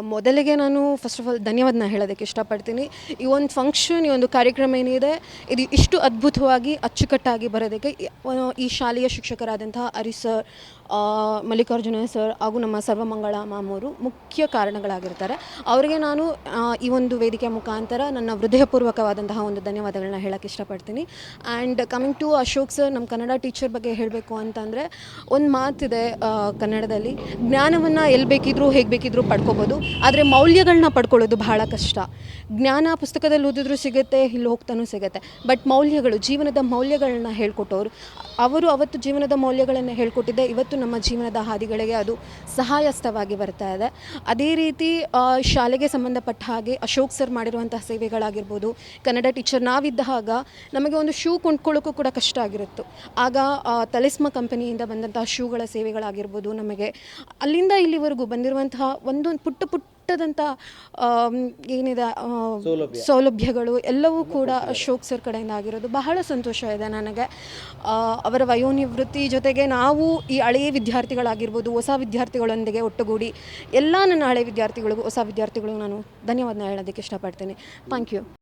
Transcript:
ಮೊದಲಿಗೆ ನಾನು first of all ಧನ್ಯವಾದನ ಹೇಳೋದಕ್ಕೆ ಇಷ್ಟಪಡ್ತೀನಿ. ಈ ಒಂದು ಫಂಕ್ಷನ್ ಈ ಒಂದು ಕಾರ್ಯಕ್ರಮ ಏನಿದೆ, ಇದು ಇಷ್ಟು ಅದ್ಭುತವಾಗಿ, ಅಚ್ಚುಕಟ್ಟಾಗಿ ಬರೋದಕ್ಕೆ ಈ- ಶಾಲೆಯ ಶಿಕ್ಷಕರಾದಂತಹ ಹರಿ ಸರ್ ಮಲ್ಲಿಕಾರ್ಜುನ ಸರ್ ಹಾಗೂ ನಮ್ಮ ಸರ್ವಮಂಗಳ ಮಾಮೂರು ಮುಖ್ಯ ಕಾರಣಗಳಾಗಿರ್ತಾರೆ. ಅವರಿಗೆ ನಾನು ಈ ಒಂದು ವೇದಿಕೆ ಮುಖಾಂತರ ನನ್ನ ಹೃದಯಪೂರ್ವಕವಾದಂತಹ ಒಂದು ಧನ್ಯವಾದಗಳನ್ನ ಹೇಳೋಕ್ಕೆ ಇಷ್ಟಪಡ್ತೀನಿ. And coming to Ashok sir ನಮ್ಮ ಕನ್ನಡ ಟೀಚರ್ ಬಗ್ಗೆ ಹೇಳಬೇಕು ಅಂತಂದರೆ, ಒಂದು ಮಾತಿದೆ ಕನ್ನಡದಲ್ಲಿ, ಜ್ಞಾನವನ್ನು ಎಲ್ಲಿ ಬೇಕಿದ್ರೂ ಹೇಗೆ ಬೇಕಿದ್ರೂ ಪಡ್ಕೋಬೋದು. ಆದರೆ ಮೌಲ್ಯಗಳನ್ನ ಪಡ್ಕೊಳ್ಳೋದು ಬಹಳ ಕಷ್ಟ. ಜ್ಞಾನ ಪುಸ್ತಕದಲ್ಲಿ ಓದಿದ್ರು ಸಿಗುತ್ತೆ, ಇಲ್ಲಿ ಹೋಗ್ತಾನೂ ಸಿಗುತ್ತೆ. ಬಟ್ ಮೌಲ್ಯಗಳು, ಜೀವನದ ಮೌಲ್ಯಗಳನ್ನ ಹೇಳ್ಕೊಟ್ಟವರು. ಅವರು ಅವತ್ತು ಜೀವನದ ಮೌಲ್ಯಗಳನ್ನು ಹೇಳ್ಕೊಟ್ಟಿದ್ದೆ, ಇವತ್ತು ನಮ್ಮ ಜೀವನದ ಹಾದಿಗಳಿಗೆ ಅದು ಸಹಾಯಸ್ಥವಾಗಿ ಬರ್ತಾ ಇದೆ. ಅದೇ ರೀತಿ ಶಾಲೆಗೆ ಸಂಬಂಧಪಟ್ಟ ಹಾಗೆ ಅಶೋಕ್ ಸರ್ ಮಾಡಿರುವಂತಹ ಸೇವೆಗಳಾಗಿರ್ಬೋದು, ಕನ್ನಡ ಟೀಚರ್ ನಾವಿದ್ದಾಗ ನಮಗೆ ಒಂದು ಶೂ ಕೊಂಡ್ಕೊಳ್ಳೋಕ್ಕೂ ಕೂಡ ಕಷ್ಟ ಆಗಿರುತ್ತೆ. ಆಗ ತಲೆಸ್ಮ ಕಂಪನಿಯಿಂದ ಬಂದಂತಹ ಶೂಗಳ ಸೇವೆಗಳಾಗಿರ್ಬೋದು ನಮಗೆ. ಅಲ್ಲಿಂದ ಇಲ್ಲಿವರೆಗೂ ಬಂದಿರುವಂತಹ ಒಂದೊಂದು ಪುಟ್ಟ ಪುಟ್ಟದಂಥ ಏನಿದೆ ಸೌಲಭ್ಯಗಳು ಎಲ್ಲವೂ ಕೂಡ ಅಶೋಕ್ ಸರ್ ಕಡೆಯಿಂದ ಆಗಿರೋದು. ಬಹಳ ಸಂತೋಷ ಇದೆ ನನಗೆ. ಅವರ ವಯೋನಿವೃತ್ತಿ ಜೊತೆಗೆ ನಾವು ಈ ಹಳೆಯ ವಿದ್ಯಾರ್ಥಿಗಳಾಗಿರ್ಬೋದು ಹೊಸ ವಿದ್ಯಾರ್ಥಿಗಳೊಂದಿಗೆ ಒಟ್ಟುಗೂಡಿ ಎಲ್ಲ ನನ್ನ ಹಳೆಯ ವಿದ್ಯಾರ್ಥಿಗಳಿಗೂ ಹೊಸ ವಿದ್ಯಾರ್ಥಿಗಳಿಗೂ ನಾನು ಧನ್ಯವಾದ ಹೇಳೋದಕ್ಕೆ ಇಷ್ಟಪಡ್ತೀನಿ. Thank you